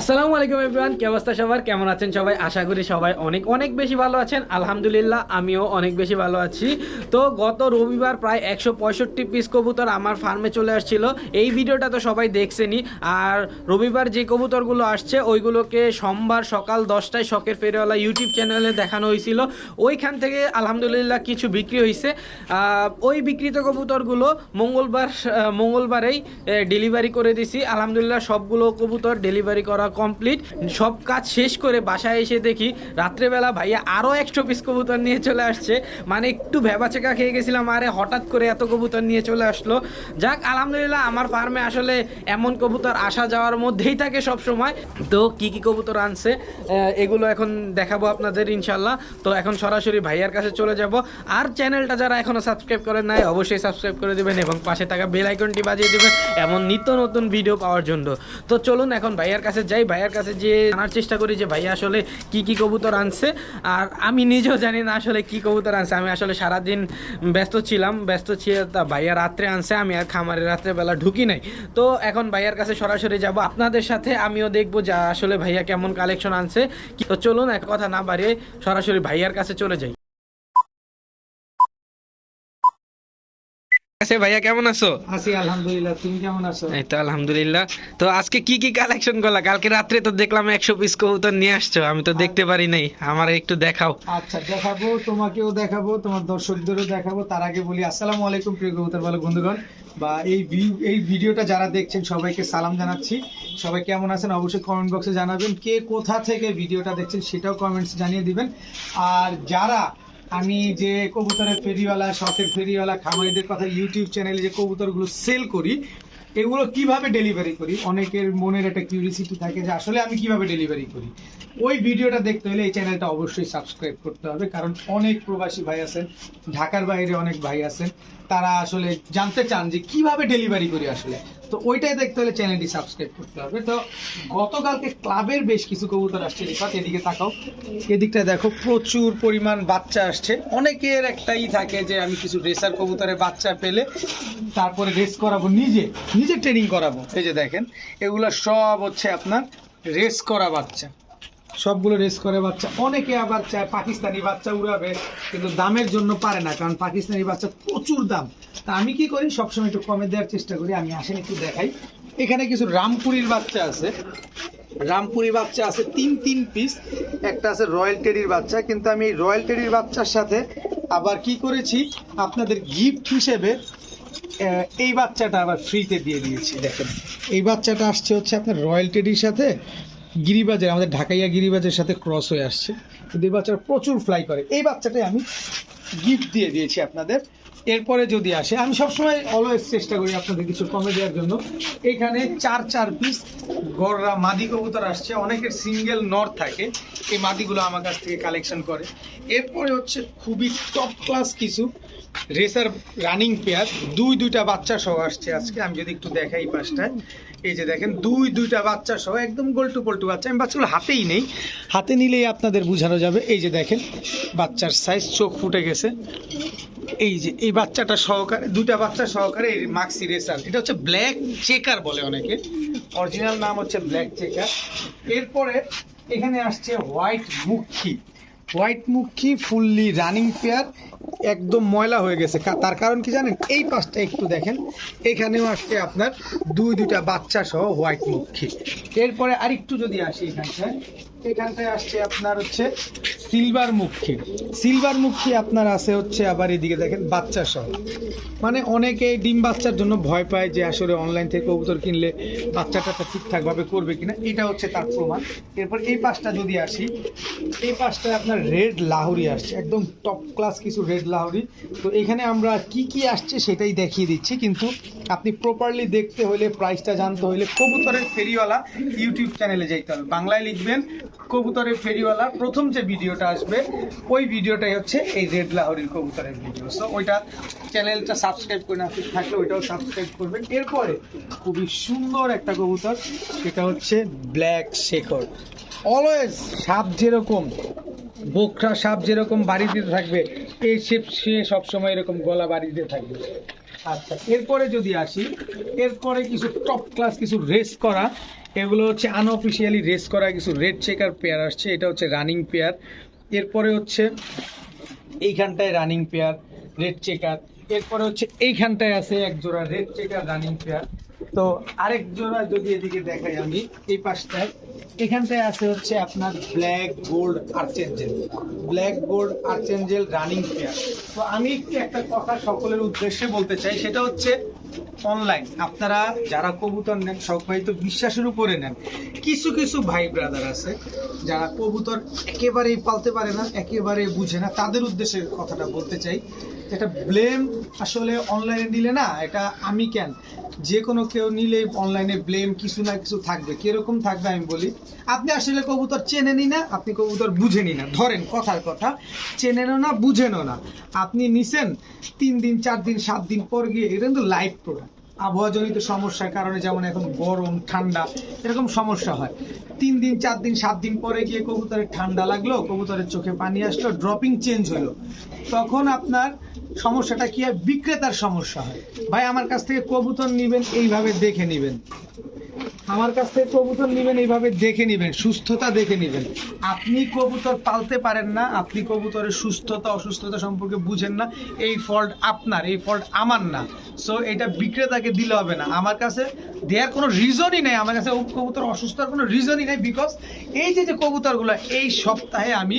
আসসালামু আলাইকুম এভরিওয়ান কি অবস্থা সবার? কেমন আছেন সবাই? আশা করি সবাই অনেক অনেক বেশি ভালো আছেন। আলহামদুলিল্লাহ, আমিও অনেক বেশি ভালো আছি। তো গত রবিবার প্রায় একশো পঁয়ষট্টি পিস কবুতর আমার ফার্মে চলে আসছিল। এই ভিডিওটা তো সবাই দেখছেনই। আর রবিবার যে কবুতরগুলো আসছে, ওইগুলোকে সোমবার সকাল দশটায় শখের ফেরিওয়ালা ইউটিউব চ্যানেলে দেখানো হয়েছিল। ওইখান থেকে আলহামদুলিল্লাহ কিছু বিক্রি হয়েছে ওই বিক্রিত কবুতরগুলো মঙ্গলবার মঙ্গলবারেই ডেলিভারি করে দিছি। আলহামদুলিল্লাহ সবগুলো কবুতর ডেলিভারি করা কমপ্লিট সব কাজ শেষ করে বাসায় এসে দেখি রাত্রেবেলা ভাইয়া আরও একশো পিস কবুতর নিয়ে চলে আসছে। মানে একটু ভেবাচেকা খেয়ে গেছিলাম, আরে হঠাৎ করে এত কবুতর নিয়ে চলে আসলো। যাক, আলহামদুলিল্লাহ আমার ফার্মে আসলে এমন কবুতর আসা যাওয়ার মধ্যেই থাকে সব সময় তো কি কি কবুতর আনছে এগুলো এখন দেখাবো আপনাদের ইনশাল্লাহ তো এখন সরাসরি ভাইয়ার কাছে চলে যাব। আর চ্যানেলটা যারা এখনও সাবস্ক্রাইব করেন নাই, অবশ্যই সাবস্ক্রাইব করে দিবেন এবং পাশে থাকা বেল আইকনটি বাজিয়ে দিবেন এমন নিত্য নতুন ভিডিও পাওয়ার জন্য। তো চলুন এখন ভাইয়ার কাছে যাই, ভাইয়ার কাছে যে জানার চেষ্টা করি যে ভাইয়া আসলে কি কি কবুতর আনছে। আর আমি নিজেও জানি না আসলে কি কবুতর আনছে। আমি আসলে সারাদিন ব্যস্ত ছিলাম, ব্যস্ত ছিল তা ভাইয়া রাত্রে আনছে, আমি আর খামারে রাত্রেবেলা ঢুকি নাই। তো এখন ভাইয়ার কাছে সরাসরি যাব, আপনাদের সাথে আমিও দেখব যা আসলে ভাইয়া কেমন কালেকশন আনছে। তো চলুন, এক কথা না বাড়িয়ে সরাসরি ভাইয়ার কাছে চলে যাই। আচ্ছা ভাইয়া কেমন আছো? আছি আলহামদুলিল্লাহ। তুমি কেমন আছো? এই তো আলহামদুলিল্লাহ। তো আজকে কি কি কালেকশন করলা? কালকে রাত্রে তো দেখলাম একশো পিস কবুতর নিয়ে আসছো। আমি তো দেখতে পারি নাই। আমার একটু দেখাও। আচ্ছা দেখাবো তোমাকেও দেখাবো তোমার দর্শকদেরও দেখাবো। তার আগে বলি আসসালামু আলাইকুম প্রিয় কবুতর ভালো বন্ধুগণ। বা এই ভিউ এই ভিডিওটা যারা দেখছেন সবাইকে সালাম জানাচ্ছি। সবাই কেমন আছেন অবশ্যই কমেন্ট বক্সে জানাবেন। কে কোথা থেকে ভিডিওটা দেখছেন সেটাও কমেন্টস জানিয়ে দিবেন। আর যারা আমি যে কবুতরের ফেরিওয়ালা, শখের ফেরিওয়ালা, খামারিদের কথা ইউটিউব চ্যানেলে যে কবুতরগুলো সেল করি, এগুলো কীভাবে ডেলিভারি করি? অনেকের মনের একটা কিউরিসিটি থাকে যে আসলে আমি কীভাবে ডেলিভারি করি? ওই ভিডিওটা দেখতে হলে এই চ্যানেলটা অবশ্যই সাবস্ক্রাইব করতে হবে, কারণ অনেক প্রবাসী ভাই আছেন, ঢাকার বাইরে অনেক ভাই আছেন, তারা আসলে জানতে চান যে কীভাবে ডেলিভারি করি আসলে। তো ওইটাই দেখতে হলে চ্যানেলটি সাবস্ক্রাইব করতে হবে। তো গতকালকে ক্লাবের বেশ কিছু কবুতর আসছে রিফাত, এদিকে তাকাও। এদিকটা দেখো, প্রচুর পরিমাণ বাচ্চা আসছে। অনেকের একটাই থাকে যে আমি কিছু রেসার কবুতরে বাচ্চা পেলে তারপরে রেস করাবো নিজে নিজে ট্রেনিং করাবো। এই যে দেখেন, এগুলো সব হচ্ছে আপনার রেস করা বাচ্চা। সবগুলো রেস করে বাচ্চা। অনেকে আবার চায় পাকিস্তানি বাচ্চা উড়াবে, কিন্তু দামের জন্য পারে না, কারণ পাকিস্তানি বাচ্চা প্রচুর দাম। তা আমি কি করি? সবসময় একটু কমে দেওয়ার চেষ্টা করি। আমি আসেন একটু দেখাই। এখানে কিছু রামপুরির বাচ্চা আছে। রামপুরি বাচ্চা আছে তিন তিন পিস একটা আছে রয়্যাল টেডির বাচ্চা। কিন্তু আমি এই রয়্যাল টেডির বাচ্চার সাথে আবার কি করেছি? আপনাদের গিফট হিসেবে এই বাচ্চাটা আবার ফ্রিতে দিয়ে দিয়েছি। দেখেন, এই বাচ্চাটা আসছে হচ্ছে আপনার রয়্যাল টেডির সাথে। গিরিবাজের, আমাদের ঢাকাইয়া গিরিবাজের সাথে ক্রস হয়ে আসছে। কিন্তু এই বাচ্চাটা প্রচুর ফ্লাই করে, এই বাচ্চাটাই আমি গিফট দিয়ে দিয়েছি আপনাদের। এরপরে যদি আসে, আমি সবসময় অলওয়েজ চেষ্টা করি আপনাদের কিছু কমে দেওয়ার জন্য। এখানে চার চার পিস গররা মাদি কবুতর আসছে। অনেকের সিঙ্গেল নর থাকে, এই মাদিগুলো আমার কাছ থেকে কালেকশন করে। এরপরে হচ্ছে খুবই টপ ক্লাস কিছু রেসার রানিং পেয়ার দুই, দুইটা বাচ্চা সহ আসছে আজকে। আমি যদি একটু দেখাই পাশটায় এই যে দেখেন, দুই, দুইটা বাচ্চা সহ একদম গোল্টু পল্টু বাচ্চা। আমি বাচ্চাগুলো হাতেই নেই। হাতে নিলেই আপনাদের বোঝানো যাবে। এই যে দেখেন, বাচ্চার সাইজ চোখ ফুটে গেছে। এই যে, এই বাচ্চাটা সহকারে দুটা বাচ্চা সহকারে এই মাক্সি রেসার এটা হচ্ছে ব্ল্যাক চেকার বলে অনেকে। অরিজিনাল নাম হচ্ছে ব্ল্যাক চেকার এরপরে এখানে আসছে হোয়াইট মুখী। হোয়াইট মুখী, ফুললি রানিং পেয়ার, একদম ময়লা হয়ে গেছে। তার কারণ কি জানেন? এই পাশটা একটু দেখেন। এখানেও আসছে আপনার দুই দুইটা বাচ্চা সহ হোয়াইট মুখী। এরপরে আরেকটু যদি আসি এখানটায়। এখানটায় আসছে আপনার হচ্ছে সিলভার মুখী। সিলভার মুখী আপনার আছে হচ্ছে আবার এদিকে দেখেন বাচ্চা সহ। মানে অনেকে ডিম বাচ্চার জন্য ভয় পায় যে আসলে অনলাইন থেকে কবুতর কিনলে বাচ্চাটা ঠিকঠাকভাবে করবে কিনা, এটা হচ্ছে তার প্রমাণ। এরপর এই পাশটা যদি আসি, এই পাশটা আপনার রেড লাহোরি আসছে, একদম টপ ক্লাস কিছু রেড লাহোরি। তো এখানে আমরা কি কি আসছে সেটাই দেখিয়ে দিচ্ছি, কিন্তু আপনি প্রপারলি দেখতে হলে প্রাইসটা জানতে হলে কবুতরের ফেরিওয়ালা ইউটিউব চ্যানেলে যেতে হবে। বাংলায় লিখবেন কবুতরের ফেরিওয়ালা, প্রথম যে ভিডিওটা আসবে, ওই ভিডিওটাই হচ্ছে এই রেড লাহোরির কবুতরের ভিডিও সো ওইটা চ্যানেলটা সাবস্ক্রাইব করে না থাকলে ওইটাও সাবস্ক্রাইব করবেন। এরপরে খুবই সুন্দর একটা কবুতর, সেটা হচ্ছে ব্ল্যাক শেখর। অলওয়েজ সাপ যেরকম, বোকরা সাপ যেরকম বাড়িতে থাকবে, এই শেপ সে সবসময় এরকম গলা বাড়িতে থাকবে। আচ্ছা এরপরে যদি আসি, এরপরে কিছু টপ ক্লাস কিছু রেস করা এগুলো হচ্ছে আনঅফিসিয়ালি রেস করা কিছু রেড চেকার পেয়ার আসছে। এটা হচ্ছে রানিং পেয়ার এরপরে হচ্ছে এইখানটায় রানিং পেয়ার রেড চেকার এরপরে হচ্ছে এইখানটায় আছে এক জোড়া রেড চেকার রানিং পেয়ার তো আরেক জোড়া যদি এদিকে দেখাই আমি, এই পাশটায়। এখানটায় আছে হচ্ছে আপনার black gold archangel black gold archangel running pair তো আমি একটু একটা কথা সকলের উদ্দেশ্যে বলতে চাই, সেটা হচ্ছে অনলাইন আপনারা যারা কবুতর নেন সবাই তো বিশ্বাসের উপরে নেন। কিছু কিছু ভাই ব্রাদার আছে, যারা কবুতর একেবারেই পালতে পারে না একেবারে বুঝে না। তাদের উদ্দেশ্যে কথাটা বলতে চাই। এটা ব্লেম আসলে অনলাইনে নিলে না, এটা আমি কেন? যে কোনো কেউ নিলে অনলাইনে ব্লেম কিছু না কিছু থাকবে। কীরকম থাকবে আমি বলি? আপনি আসলে কবুতর চেনেনই না, আপনি কবুতর বুঝেনি না। ধরেন, কথার কথা, চেনেনও না, বুঝেনও না। আপনি নিছেন, তিন দিন, চার দিন, সাত দিন পর গিয়ে, এটা কিন্তু লাইভ প্রোডাক্ট আবহাওয়াজনিত সমস্যার কারণে যেমন এখন গরম, ঠান্ডা, এরকম সমস্যা হয়। তিন দিন, চার দিন, সাত দিন পরে গিয়ে কবুতরের ঠান্ডা লাগল, কবুতরের চোখে পানি আসলো ড্রপিং চেঞ্জ হলো। তখন আপনার সমস্যাটা কি হয়? বিক্রেতার সমস্যা হয়। ভাই, আমার কাছ থেকে কবুতর নিবেন, এইভাবে দেখে নিবেন। আমার কাছ থেকে কবুতর নেবেন, এইভাবে দেখে নেবেন, সুস্থতা দেখে নেবেন। আপনি কবুতর পালতে পারেন না, আপনি কবুতরের সুস্থতা, অসুস্থতা সম্পর্কে বুঝেন না, এই ফল্ট আপনার, এই ফল্ট আমার না। সো এটা বিক্রেতাকে দিলে হবে না। আমার কাছে দেওয়ার কোনো রিজনই নেই, আমার কাছে কবুতর অসুস্থতার কোনো রিজনই নেই বিকজ এই যে যে কবুতরগুলো, এই সপ্তাহে আমি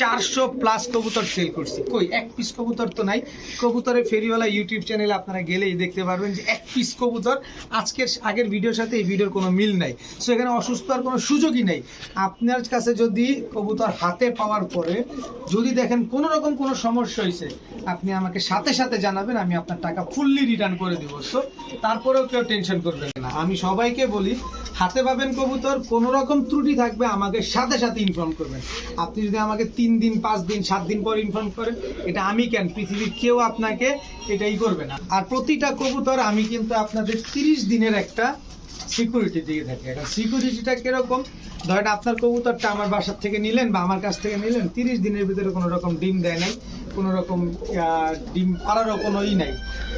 চারশো প্লাস কবুতর সেল করছি। কই, এক পিস কবুতর তো নাই। কবুতরের ফেরিওয়ালা ইউটিউব চ্যানেলে আপনারা গেলেই দেখতে পারবেন যে, এক পিস কবুতর আজকের, আগের ভিডিওর সাথে এই ভিডিওর কোনো মিল নাই। সো এখানে অসুস্থ আর কোনো সুযোগই নেই। আপনার কাছে যদি কবুতর হাতে পাওয়ার পরে যদি দেখেন কোনো রকম কোনো সমস্যা হয়েছে, আপনি আমাকে সাথে সাথে জানাবেন, আমি আপনার টাকা ফুললি রিটার্ন করে দিব। সো তারপরেও কেউ টেনশন করবেন না। আমি সবাইকে বলি, হাতে পাবেন কবুতর, কোনো রকম ত্রুটি থাকবে, আমাকে সাথে সাথে ইনফর্ম করবেন। আপনি যদি আমাকে তিন দিন, পাঁচ দিন, সাত দিন পর ইনফর্ম করেন, এটা আমি কেন? পৃথিবীর কেউ আপনাকে এটাই করবে না। আর প্রতিটা কবুতর আমি কিন্তু আপনাদের তিরিশ দিনের একটা সিকিউরিটি দিয়ে থাকে। এখন সিকিউরিটিটা কীরকম? ধরেন আপনার কবুতরটা আমার বাসার থেকে নিলেন বা আমার কাছ থেকে নিলেন, তিরিশ দিনের ভিতরে কোনো রকম ডিম দেয় নাই, কোনো রকম ডিম পাড়ারও কোনো ই নাই।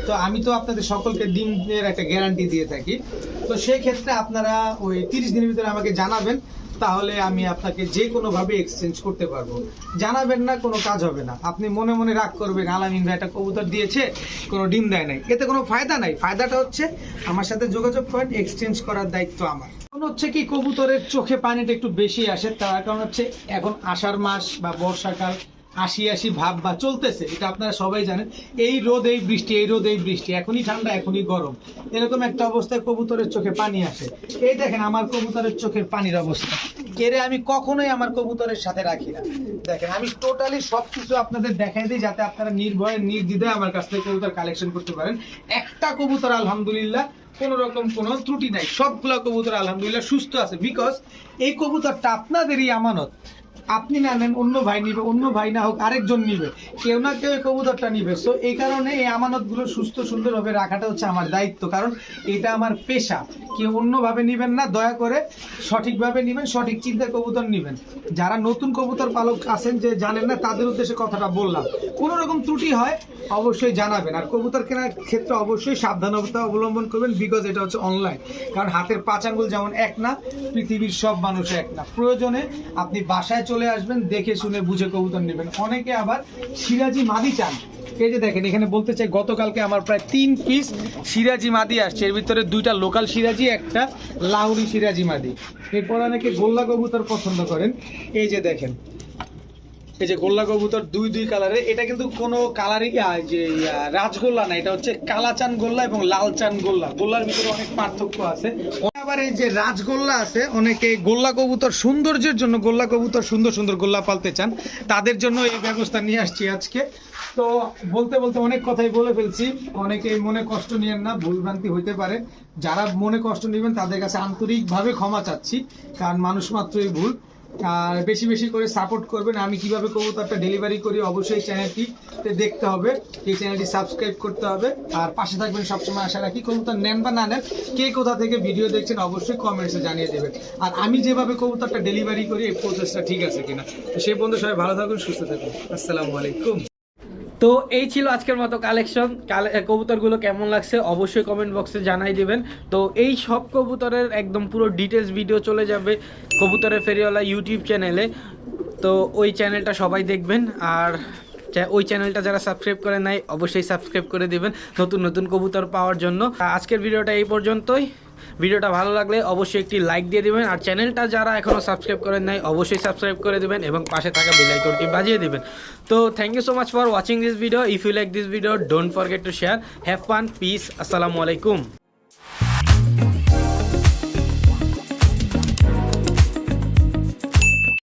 তো আমি তো আপনাদের সকলকে ডিমের একটা গ্যারান্টি দিয়ে থাকি। তো সেই ক্ষেত্রে আপনারা ওই তিরিশ দিনের ভিতরে আমাকে জানাবেন তাহলে আমি আপনাকে যে কোনোভাবে এক্সচেঞ্জ করতে পারব। জানাবেন না, কোনো কাজ হবে না। আপনি মনে মনে রাগ করবেন, আলামিন ভাই একটা কবুতর দিয়েছে, কোনো ডিম দেয় নাই। এতে কোনো ফায়দা নাই। ফায়দাটা হচ্ছে, আমার সাথে যোগাযোগ করেন এক্সচেঞ্জ করার দায়িত্ব আমার। এখন হচ্ছে কি, কবুতরের চোখে পানিটা একটু বেশি আসে, তার কারণ হচ্ছে এখন আষাঢ় মাস বা বর্ষাকাল। আশি আশি ভাব বা চলতেছে, এটা আপনারা সবাই জানেন। এই রোদ, এই বৃষ্টি, এই রোদ, এই বৃষ্টি, এখনই ঠান্ডা, এখনই গরম। এরকম একটা অবস্থায় কবুতরের চোখে পানি আসে। এই দেখেন আমার কবুতরের চোখের পানির অবস্থা। কেড়ে আমি কখনোই আমার কবুতরের সাথে রাখি না। দেখেন, আমি টোটালি সবকিছু আপনাদের দেখাই দিই যাতে আপনারা নির্ভয়ে, নির্দ্বিধায় আমার কাছ থেকে কবুতর কালেকশন করতে পারেন। একটা কবুতর আলহামদুলিল্লাহ কোনো রকম কোনো ত্রুটি নাই। সবগুলো কবুতর আলহামদুলিল্লাহ সুস্থ আছে। বিকজ এই কবুতরটা আপনাদেরই আমানত। আপনি না নেন, অন্য ভাই নিবে, অন্য ভাই না হোক, আরেকজন নিবে। কেউ না কেউ কবুতরটা নিবে। সো এই কারণে এই আমানতগুলো সুস্থ সুন্দরভাবে রাখাটা হচ্ছে আমার দায়িত্ব, কারণ এটা আমার পেশা। কেউ অন্যভাবে নিবেন না, দয়া করে সঠিকভাবে নিবেন, সঠিক চিন্তায় কবুতর নিবেন। যারা নতুন কবুতর পালক আছেন যে জানেন না, তাদের উদ্দেশ্যে কথাটা বললাম। কোনো রকম ত্রুটি হয়, অবশ্যই জানাবেন। আর কবুতর কেনার ক্ষেত্রে অবশ্যই সাবধানতা অবলম্বন করবেন বিকজ এটা হচ্ছে অনলাইন কারণ হাতের পাঁচ আঙ্গুল যেমন এক না, পৃথিবীর সব মানুষ এক না। প্রয়োজনে আপনি বাসায় চলে আসবেন, দেখে শুনে বুঝে কবুতর নেবেন। অনেকে আবার সিরাজি মাদি চান। এই যে দেখেন, এখানে বলতে চাই, গতকালকে আমার প্রায় তিন পিস সিরাজি মাদি আসছে। এর ভিতরে দুইটা লোকাল সিরাজি, একটা লাউরি সিরাজি মাদি। এরপর অনেকে গোল্লা কবুতর পছন্দ করেন। এই যে দেখেন এই যে গোল্লা কবুতর দুই দুই কালারে এটা কিন্তু কোনো কালারই যে রাজগোল্লা না, এটা হচ্ছে কালা চান গোল্লা এবং লাল চান গোল্লা। গোল্লার ভিতরে অনেক পার্থক্য আছে। আবার এই যে রাজগোল্লা আছে, অনেকে গোল্লা কবুতর সৌন্দর্যের জন্য গোল্লা কবুতর সুন্দর সুন্দর গোল্লা পালতে চান, তাদের জন্য এই ব্যবস্থা নিয়ে আসছি আজকে। তো বলতে বলতে অনেক কথাই বলে ফেলছি অনেকে মনে কষ্ট নিয়েন না, ভুলভ্রান্তি হইতে পারে। যারা মনে কষ্ট নেবেন, তাদের কাছে আন্তরিকভাবে ক্ষমা চাচ্ছি, কারণ মানুষ মাত্রই ভুল। আর বেশি বেশি করে সাপোর্ট করবেন। আমি কীভাবে করব তারটা ডেলিভারি করি, অবশ্যই চ্যানেলটি দেখতে হবে। এই চ্যানেলটি সাবস্ক্রাইব করতে হবে। আর পাশে থাকবেন সবসময় আশা রাখি। কবুতর নেন বা না নেন, কে কোথা থেকে ভিডিও দেখছেন অবশ্যই কমেন্টসে জানিয়ে দেবেন। আর আমি যেভাবে কবুতরটা ডেলিভারি করি, এই প্রসেসটা ঠিক আছে কিনা। সেই বন্ধু সবাই ভালো থাকুন, সুস্থ থাকুন। আসসালামু আলাইকুম। তো এই ছিল আজকের মতো কালেকশন কবুতরগুলো কেমন লাগছে অবশ্যই কমেন্ট বক্সে জানাই দিবেন। তো এই সব কবুতরের একদম পুরো ডিটেলস ভিডিও চলে যাবে কবুতরের ফেরিওয়ালা ইউটিউব চ্যানেলে তো ওই চ্যানেলটা সবাই দেখবেন আর ওই চ্যানেলটা যারা সাবস্ক্রাইব করে নাই, অবশ্যই সাবস্ক্রাইব করে দিবেন নতুন নতুন কবুতর পাওয়ার জন্য। আজকের ভিডিওটা এই পর্যন্তই। ভিডিওটা ভালো লাগলে অবশ্যই একটি লাইক দিয়ে দেবেন, আর চ্যানেলটা যারা এখনও সাবস্ক্রাইব করেন নাই, অবশ্যই সাবস্ক্রাইব করে দেবেন এবং পাশে থাকা বেল আইকনটি বাজিয়ে দেবেন। তো thank you so much for watching this video if you like this video don't forget to share have fun peace আসসালামু আলাইকুম